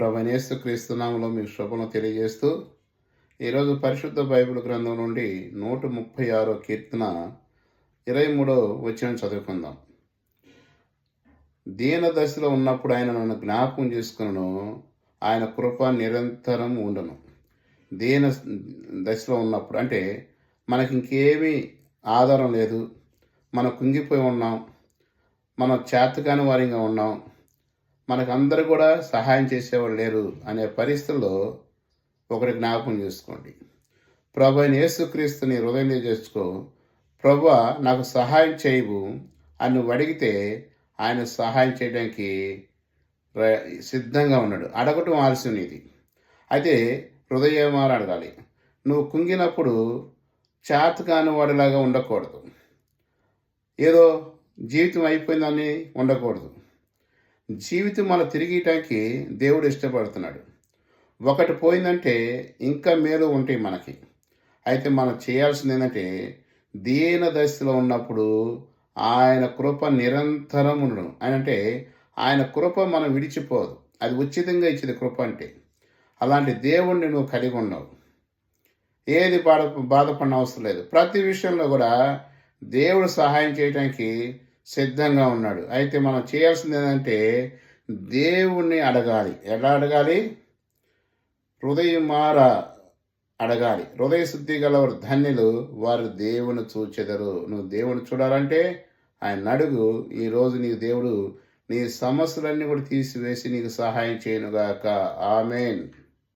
ప్రభనేస్తు క్రీస్తునామంలో మీకు శుభను తెలియజేస్తూ ఈరోజు పరిశుద్ధ బైబిల్ గ్రంథం నుండి నూట ముప్పై ఆరో కీర్తన ఇరవై మూడో వచ్చిన చదువుకుందాం. దీన దశలో ఉన్నప్పుడు ఆయన నన్ను జ్ఞాపకం చేసుకును ఆయన కృప నిరంతరం ఉండను. దీన దశలో ఉన్నప్పుడు అంటే మనకి ఇంకేమీ ఆధారం లేదు. మనం కుంగిపోయి ఉన్నాం. మనం చేతకాని వారిగా ఉన్నాం. మనకు అందరూ కూడా సహాయం చేసేవాళ్ళు లేరు అనే పరిస్థితుల్లో ఒకరి జ్ఞాపకం చేసుకోండి. ప్రభు అయిన యేసుక్రీస్తుని హృదయం చేసుకో. ప్రభు నాకు సహాయం చేయవు అని నువ్వు అడిగితే ఆయన సహాయం చేయడానికి సిద్ధంగా ఉన్నాడు. అడగటం ఆలస్యం ఇది అయితే హృదయమారు అడగాలి. నువ్వు కుంగినప్పుడు చేతకాని వాడిలాగా ఉండకూడదు. ఏదో జీవితం అయిపోయిందని ఉండకూడదు. జీవితం మన తిరిగిటానికి దేవుడు ఇష్టపడుతున్నాడు. ఒకటి పోయిందంటే ఇంకా మేలు ఉంటాయి మనకి. అయితే మనం చేయాల్సింది ఏంటంటే దీన దశలో ఉన్నప్పుడు ఆయన కృప నిరంతరం ఉండడం. ఆయన అంటే ఆయన కృప మనం విడిచిపోదు. అది ఉచితంగా ఇచ్చేది కృప అంటే అలాంటి దేవుణ్ణి నువ్వు కలిగి ఉన్నావు. ఏది బాధ బాధపడిన అవసరం లేదు. ప్రతి విషయంలో కూడా దేవుడు సహాయం చేయడానికి సిద్ధంగా ఉన్నాడు. అయితే మనం చేయాల్సింది ఏంటంటే దేవుణ్ణి అడగాలి. ఎలా అడగాలి? హృదయమార అడగాలి. హృదయ శుద్ధి గలవారు ధన్యులు వారు దేవుని చూచెదరు. నువ్వు దేవుని చూడాలంటే ఆయన అడుగు ఈరోజు నీ దేవుడు నీ సమస్యలన్నీ కూడా తీసివేసి నీకు సహాయం చేయనుగాక. ఆమెన్.